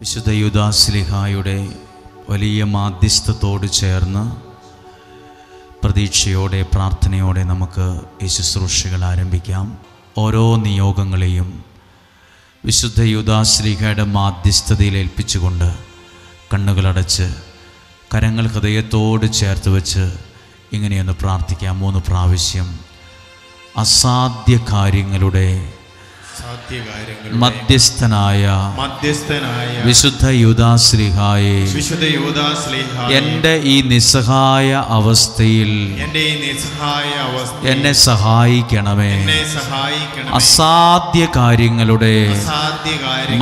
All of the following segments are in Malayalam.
വിശുദ്ധ യുദാസ്ലിഹായുടെ വലിയ മാധ്യസ്ഥത്തോട് ചേർന്ന് പ്രതീക്ഷയോടെ പ്രാർത്ഥനയോടെ നമുക്ക് ഈ ശുശ്രൂഷകൾ ആരംഭിക്കാം. ഓരോ നിയോഗങ്ങളെയും വിശുദ്ധ യുദാശ്രീഹയുടെ മാധ്യസ്ഥതയിൽ ഏൽപ്പിച്ചുകൊണ്ട് കണ്ണുകളടച്ച് കരങ്ങൾ ഹൃദയത്തോട് ചേർത്ത് വെച്ച് ഇങ്ങനെയൊന്ന് പ്രാർത്ഥിക്കാം. മൂന്ന് പ്രാവശ്യം അസാധ്യ കാര്യങ്ങളുടെ മധ്യസ്ഥനായ മധ്യസ്ഥനായ വിശുദ്ധ യുദാശ്രീഹായെ വിശുദ്ധ യുദാശ്രീഹായ എന്റെ ഈ നിസ്സഹായ അവസ്ഥയിൽ എന്റെ ഈ നിസ്സഹായ അവസ്ഥ എന്നെ സഹായിക്കണമേ. എന്നെ സഹായിക്കണം അസാധ്യ കാര്യങ്ങളുടെ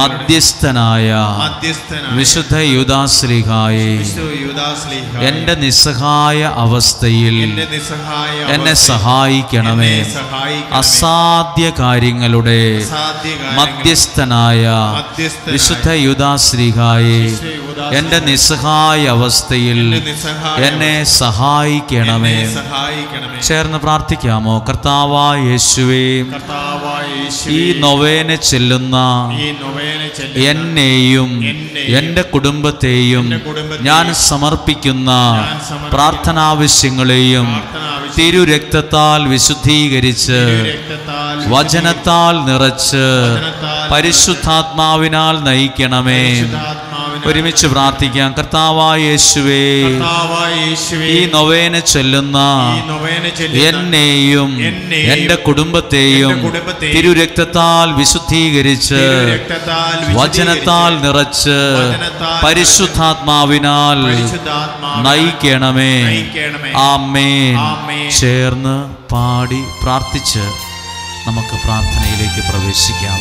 മധ്യസ്ഥനായ വിശുദ്ധ യുദാശ്രീഹായെ എന്റെ നിസ്സഹായ അവസ്ഥയിൽ എന്റെ നിസ്സഹായ എന്നെ സഹായിക്കണമേ. അസാധ്യ കാര്യങ്ങളുടെ മധ്യസ്ഥനായ വിശുദ്ധ യുദാശ്രീഹായെ എന്റെ നിസ്സഹായ അവസ്ഥയിൽ എന്നെ സഹായിക്കണമേ. ചേർന്ന് പ്രാർത്ഥിക്കാമോ? കർത്താവായ യേശുവേ ഈ നൊവേന ചെല്ലുന്ന എന്നെയും എന്റെ എന്റെ കുടുംബത്തെയും ഞാൻ സമർപ്പിക്കുന്ന പ്രാർത്ഥനാവശ്യങ്ങളെയും പ്രാർത്ഥനാവശ്യം തിരുരക്തത്താൽ വിശുദ്ധീകരിച്ച് വചനത്താൽ നിറച്ച് പരിശുദ്ധാത്മാവിനാൽ നയിക്കണമേ. ഒരുമിച്ച് പ്രാർത്ഥിക്കാം. കർത്താവായ യേശുവേ ഈ നൊവേന ചെല്ലുന്ന എന്നെയും എന്റെ കുടുംബത്തെയും തിരുരക്തത്താൽ വിശുദ്ധീകരിച്ച് വചനത്താൽ നിറച്ച് പരിശുദ്ധാത്മാവിനാൽ നയിക്കണമേ. ആമേ. ചേർന്ന് പാടി പ്രാർത്ഥിച്ച് നമുക്ക് പ്രാർത്ഥനയിലേക്ക് പ്രവേശിക്കാം.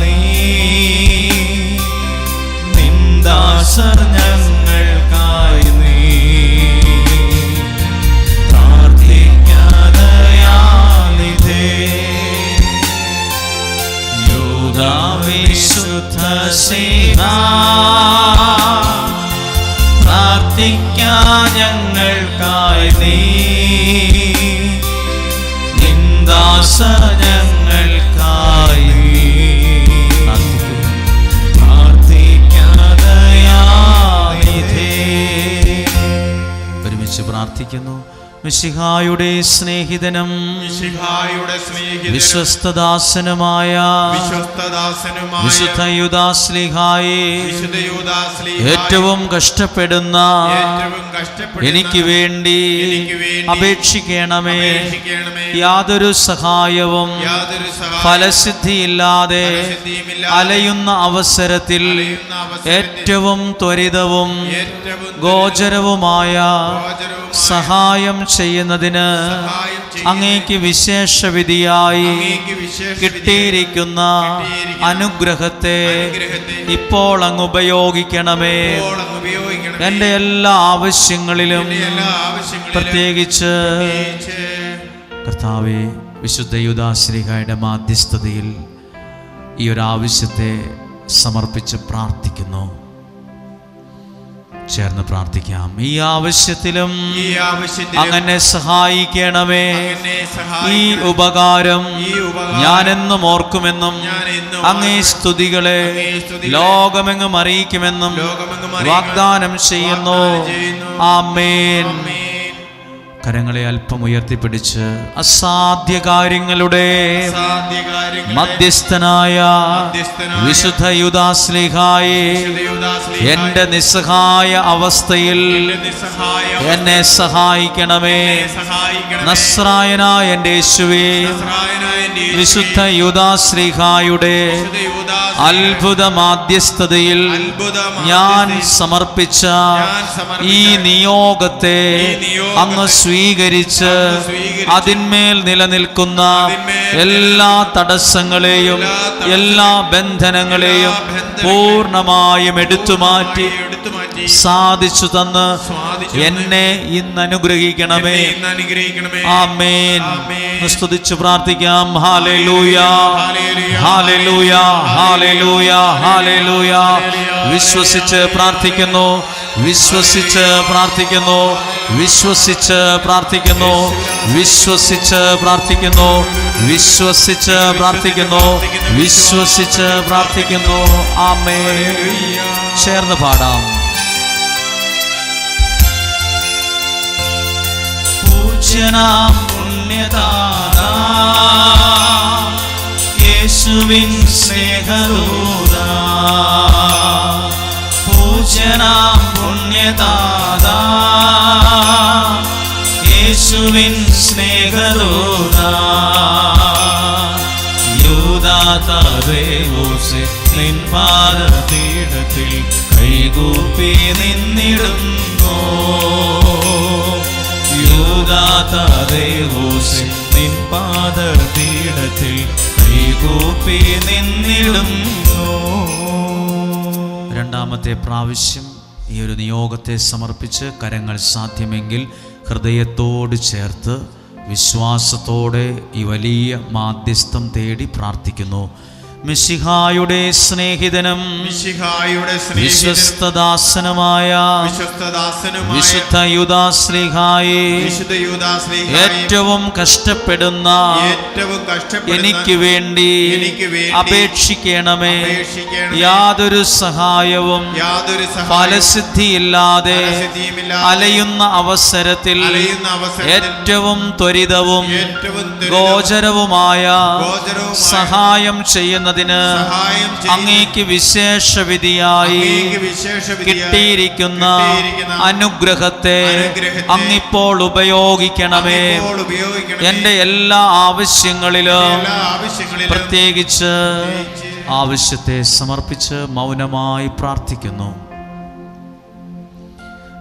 നിന്ദാസർ ഞങ്ങൾക്കായി നീ. പ്രാർത്ഥിക്കാതയാനിധേ യൂദാവിശുദ്ധ സേന പ്രാർത്ഥിക്കാൻ ഞങ്ങൾക്കായി നീ. നിന്ദാസ ഞങ്ങൾക്കായി പ്രാർത്ഥിക്കുന്നു മിശിഹായുടെ സ്നേഹിതനും മിശിഹായുടെ സ്നേഹിതനും വിശ്വസ്തദാസനുമായ വിശ്വസ്തദാസനുമായ വിശുദ്ധ യുദാസ്ലിഹായെ വിശുദ്ധ യൂദാസ്ലീഹ ഏറ്റവും കഷ്ടപ്പെടുന്ന ഏറ്റവും കഷ്ടപ്പെടുന്ന എനിക്ക് വേണ്ടി എനിക്ക് വേണ്ടി അപേക്ഷിക്കണമേ. യാതൊരു സഹായവും ഫലസിദ്ധിയില്ലാതെ അലയുന്ന അവസരത്തിൽ ഏറ്റവും ത്വരിതവും ഗോചരവുമായ സഹായം ചെയ്യുന്നതിന് അങ്ങേക്ക് വിശേഷ വിധിയായി കിട്ടിയിരിക്കുന്ന അനുഗ്രഹത്തെ ഇപ്പോൾ അങ്ങ് ഉപയോഗിക്കണമേ. എന്റെ എന്റെ എല്ലാ ആവശ്യങ്ങളിലും പ്രത്യേകിച്ച് കർത്താവെ വിശുദ്ധ യുദാശ്രീകായുടെ മാധ്യസ്ഥതയിൽ ഈ ഒരു ആവശ്യത്തെ സമർപ്പിച്ച് പ്രാർത്ഥിക്കുന്നു. ചേർന്ന് പ്രാർത്ഥിക്കാം. ഈ ആവശ്യത്തിലും അങ്ങനെ സഹായിക്കണമേ. ഈ ഉപകാരം ഞാനെന്നും ഓർക്കുമെന്നും അങ്ങേ സ്തുതികളെ ലോകമെങ്ങും അറിയിക്കുമെന്നും വാഗ്ദാനം ചെയ്യുന്നു. ആമേൻ. കരങ്ങളെ അല്പം ഉയർത്തിപ്പിടിച്ച് അസാധ്യ കാര്യങ്ങളുടെ മധ്യസ്ഥനായ വിശുദ്ധ യുദാസ്ലിഹായെ എന്റെ നിസ്സഹായ അവസ്ഥയിൽ എന്നെ സഹായിക്കണമേ. നസ്രായനായ എന്റെ യേശുവേ എന്റെ വിശുദ്ധ യുദാശ്രീഹായുടെ അത്ഭുത മാധ്യസ്ഥതയിൽ ഞാൻ സമർപ്പിച്ച ഈ നിയോഗത്തെ ഈ നിയോഗത്തെ അങ്ങ് സ്വീകരിച്ച് അതിന്മേൽ നിലനിൽക്കുന്ന എല്ലാ തടസ്സങ്ങളെയും എല്ലാ ബന്ധനങ്ങളെയും പൂർണമായും എടുത്തു പൂർണമായും എടുത്തുമാറ്റി എടുത്തുമാറ്റി സാധിച്ചു തന്ന് എന്നെ ഇന്ന് അനുഗ്രഹിക്കണമേ ആമേൻ. സ്തുതിച്ചു പ്രാർത്ഥിക്കാം. ഹാലേലൂയ. ഹാലേലൂയ ഹാലേലൂയ ഹാലേലൂയ വിശ്വസിച്ച് പ്രാർത്ഥിക്കുന്നു. വിശ്വസിച്ച് പ്രാർത്ഥിക്കുന്നു. വിശ്വസിച്ച് പ്രാർത്ഥിക്കുന്നു. വിശ്വസിച്ച് പ്രാർത്ഥിക്കുന്നു. വിശ്വസിച്ച് പ്രാർത്ഥിക്കുന്നു. വിശ്വസിച്ച് പ്രാർത്ഥിക്കുന്നു. ആമേ ചേർന്ന് പാടാം. യേശുവിൻ സ്നേഹരൂത പൂജന പുണ്യദാത. യേശുവിൻ സ്നേഹദൂത യൂദാതേവോസെ നിൻ പാദപീഠത്തിൽ കൈകൂപ്പി നിന്നിടുന്നു. യൂദാതേവോസെ നിൻ പാദപീഠത്തിൽ കൈകൂപ്പി നിന്നിടുന്നു. രണ്ടാമത്തെ പ്രാവശ്യം ഈ ഒരു നിയോഗത്തെ സമർപ്പിച്ച് കരങ്ങൾ സാധ്യമെങ്കിൽ ഹൃദയത്തോട് ചേർത്ത് വിശ്വാസത്തോടെ ഈ വലിയ മാധ്യസ്ഥം തേടി പ്രാർത്ഥിക്കുന്നു. മിശിഹായുടെ സ്നേഹിതനും മിശിഹായുടെ വിശ്വസ്തദാസനുമായ വിശ്വസ്തദാസനുമായ വിശുദ്ധ യുദാശ്രീഹായി വിശുദ്ധ യൂദാശ്ലീഹായും ഏറ്റവും കഷ്ടപ്പെടുന്ന ഏറ്റവും കഷ്ടപ്പെടുന്ന എനിക്ക് വേണ്ടി എനിക്ക് വേണ്ടി അപേക്ഷിക്കണമേ. യാതൊരു സഹായവും യാതൊരു ഫലസിദ്ധിയില്ലാതെ അലയുന്ന അവസരത്തിൽ അലയുന്ന അവസരത്തിൽ ഏറ്റവും ത്വരിതവും ഏറ്റവും ഗോചരവുമായ സഹായം ചെയ്യുന്ന വിധിയായി അങ്ങേക്ക് വിശേഷ വിധിയായി കിട്ടിയിരിക്കുന്ന അനുഗ്രഹത്തെ അങ്ങിപ്പോൾ ഉപയോഗിക്കണമേ. എന്റെ എന്റെ എല്ലാ ആവശ്യങ്ങളിലും പ്രത്യേകിച്ച് ആവശ്യത്തെ സമർപ്പിച്ച് മൗനമായി പ്രാർത്ഥിക്കുന്നു.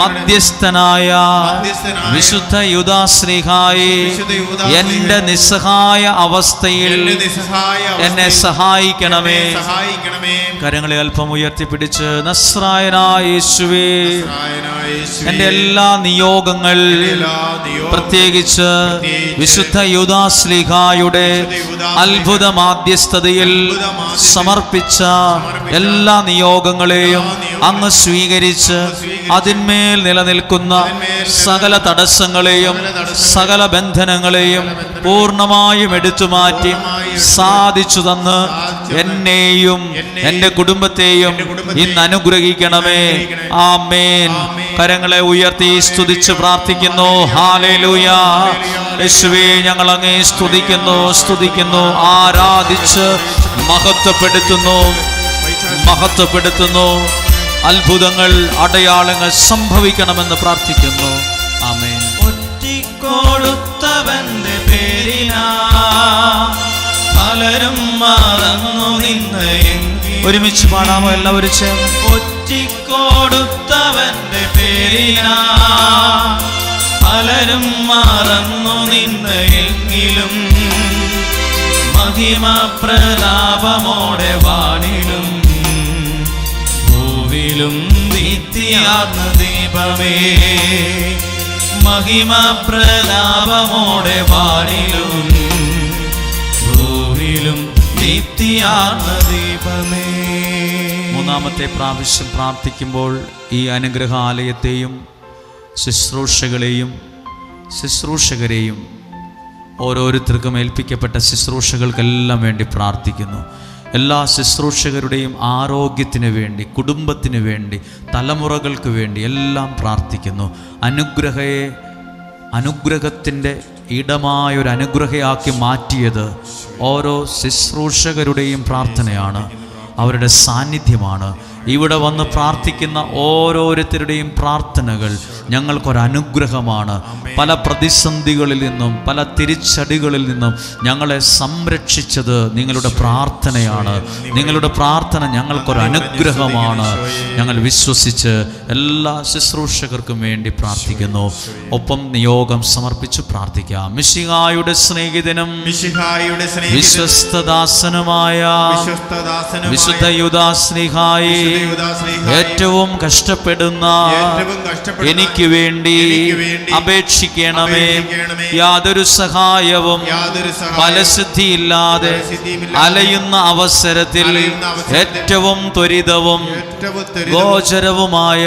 മധ്യസ്ഥനായ വിശുദ്ധ യുദാശ്രീഹായി എന്റെ നിസ്സഹായ അവസ്ഥയിൽ എന്നെ സഹായിക്കണമേ. കരങ്ങളെ അല്പം ഉയർത്തിപ്പിടിച്ച് നസ്രായനായ യേശുവേ നായനായ എന്റെ എല്ലാ നിയോഗങ്ങൾ പ്രത്യേകിച്ച് വിശുദ്ധ യുദാശ്രീഹായുടെ അത്ഭുത മാധ്യസ്ഥതയിൽ സമർപ്പിച്ച എല്ലാ നിയോഗങ്ങളെയും അങ്ങ് സ്വീകരിച്ച് അതിന്മേൽ നിലനിൽക്കുന്ന സകല തടസ്സങ്ങളെയും സകല ബന്ധനങ്ങളെയും പൂർണമായും എടുത്തു മാറ്റി സാധിച്ചു തന്ന് എന്നെയും എന്റെ കുടുംബത്തെയും ഇന്ന് അനുഗ്രഹിക്കണമേ. ആമേൻ. കരങ്ങളെ ഉയർത്തി സ്തുതിച്ച് പ്രാർത്ഥിക്കുന്നു. യേശുവേ ഞങ്ങൾ അങ്ങേ സ്തുതിക്കുന്നു സ്തുതിക്കുന്നു. ആരാധിച്ച് മഹത്വപ്പെടുത്തുന്നു. മഹത്വപ്പെടുത്തുന്നു. അത്ഭുതങ്ങൾ അടയാളങ്ങൾ സംഭവിക്കണമെന്ന് പ്രാർത്ഥിക്കുന്നു. ആമേൻ. ഒറ്റിക്കൊടുത്തവന്റെ പേരിനാ പലരും മറന്നു നിന്ന് ഒരുമിച്ച് പാടാമോ എല്ലാവരും ചേർന്ന്? ഒറ്റിക്കൊടുത്തവന്റെ പേരിനാ പലരും മറന്നു നിന്നെങ്കിലും മഹിമ പ്രതാപമോടെ വാണിടും. ഭൂവിലും വിത്തിയാർന്ന ദീപമേ. മഹിമ പ്രതാപമോടെ വാടിലും ഭൂമിയിലും വിത്തിയാർന്ന ദീപമേ. മൂന്നാമത്തെ പ്രാവശ്യം പ്രാർത്ഥിക്കുമ്പോൾ ഈ അനുഗ്രഹാലയത്തെയും ശുശ്രൂഷകളെയും ശുശ്രൂഷകരെയും ഓരോരുത്തർക്കും ഏൽപ്പിക്കപ്പെട്ട ശുശ്രൂഷകൾക്കെല്ലാം വേണ്ടി പ്രാർത്ഥിക്കുന്നു. എല്ലാ ശുശ്രൂഷകരുടെയും ആരോഗ്യത്തിന് വേണ്ടി കുടുംബത്തിന് വേണ്ടി തലമുറകൾക്ക് വേണ്ടി എല്ലാം പ്രാർത്ഥിക്കുന്നു. അനുഗ്രഹയെ അനുഗ്രഹത്തിന്റെ ഇടമായൊരു അനുഗ്രഹയാക്കി മാറ്റിയത് ഓരോ ശുശ്രൂഷകരുടെയും പ്രാർത്ഥനയാണ്. അവരുടെ സാന്നിധ്യമാണ്. ഇവിടെ വന്ന് പ്രാർത്ഥിക്കുന്ന ഓരോരുത്തരുടെയും പ്രാർത്ഥനകൾ ഞങ്ങൾക്കൊരനുഗ്രഹമാണ്. പല പ്രതിസന്ധികളിൽ നിന്നും പല തിരിച്ചടികളിൽ നിന്നും ഞങ്ങളെ സംരക്ഷിച്ചത് നിങ്ങളുടെ പ്രാർത്ഥനയാണ്. നിങ്ങളുടെ പ്രാർത്ഥന ഞങ്ങൾക്കൊരനുഗ്രഹമാണ്. ഞങ്ങൾ വിശ്വസിച്ച് എല്ലാ ശുശ്രൂഷകർക്കും വേണ്ടി പ്രാർത്ഥിക്കുന്നു. ഒപ്പം നിയോഗം സമർപ്പിച്ച് പ്രാർത്ഥിക്കാം. മിശിഹായുടെ സ്നേഹിതനും വിശ്വസ്തദാസനുമായ വിശുദ്ധ യൂദാസ്ലീഹായി ഏറ്റവും കഷ്ടപ്പെടുന്ന എനിക്ക് വേണ്ടി അപേക്ഷിക്കണമേ. യാതൊരു സഹായവും ഫലസിദ്ധിയില്ലാതെ അലയുന്ന അവസരത്തിൽ ഏറ്റവും ത്വരിതവും ഗോചരവുമായ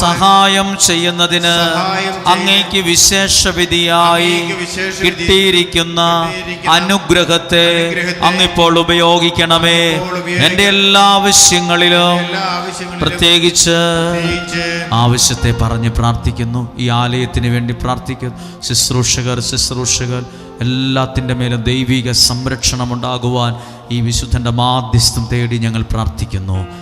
സഹായം ചെയ്യുന്നതിന് അങ്ങേക്ക് വിശേഷവിധിയായി വിധിയായി കിട്ടിയിരിക്കുന്ന അനുഗ്രഹത്തെ അങ്ങിപ്പോൾ ഉപയോഗിക്കണമേ. എന്റെ എല്ലാ ആവശ്യങ്ങളിലും ആവശ്യങ്ങളിലും പ്രത്യേകിച്ച് പ്രത്യേകിച്ച് ആവശ്യത്തെ പറഞ്ഞ് പ്രാർത്ഥിക്കുന്നു. ഈ ആലയത്തിന് വേണ്ടി പ്രാർത്ഥിക്കുന്നു. ശുശ്രൂഷകർ ശുശ്രൂഷകർ എല്ലാത്തിന്റെ മേലും ദൈവിക സംരക്ഷണം ഉണ്ടാകുവാൻ ഈ വിശുദ്ധന്റെ മാധ്യസ്ഥം തേടി ഞങ്ങൾ പ്രാർത്ഥിക്കുന്നു.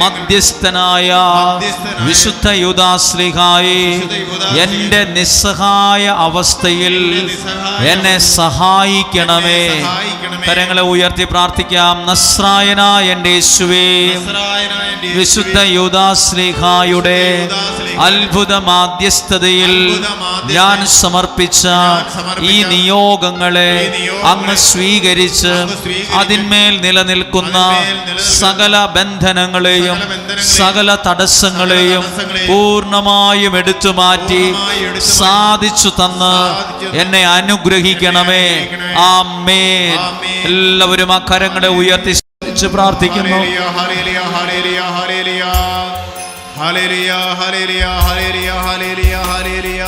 മധ്യസ്ഥനായ വിശുദ്ധ യുദാശ്ലിഹായി എന്റെ എന്റെ നിസ്സഹായ അവസ്ഥയിൽ എന്നെ സഹായിക്കണമേ. കരങ്ങളെ ഉയർത്തി പ്രാർത്ഥിക്കാം. നസ്രായന എന്റെ യേശുവേ വിശുദ്ധ യൂദാശ്ലീഹായുടെ അത്ഭുത മാധ്യസ്ഥതയിൽ ഞാൻ സമർ സമർപ്പിച്ച ഈ നിയോഗങ്ങളെ അങ്ങ് സ്വീകരിച്ച് അതിന്മേൽ നിലനിൽക്കുന്ന സകല ബന്ധനങ്ങളെയും സകല തടസ്സങ്ങളെയും പൂർണമായും എടുത്തു മാറ്റി സാധിച്ചു തന്ന് എന്നെ അനുഗ്രഹിക്കണമേ ആ ആമേൻ. എല്ലാവരും ആ കരങ്ങളെ ഉയർത്തി പ്രാർത്ഥിക്കുന്നു hallelujah, hallelujah, hallelujah, hallelujah. Hallelujah,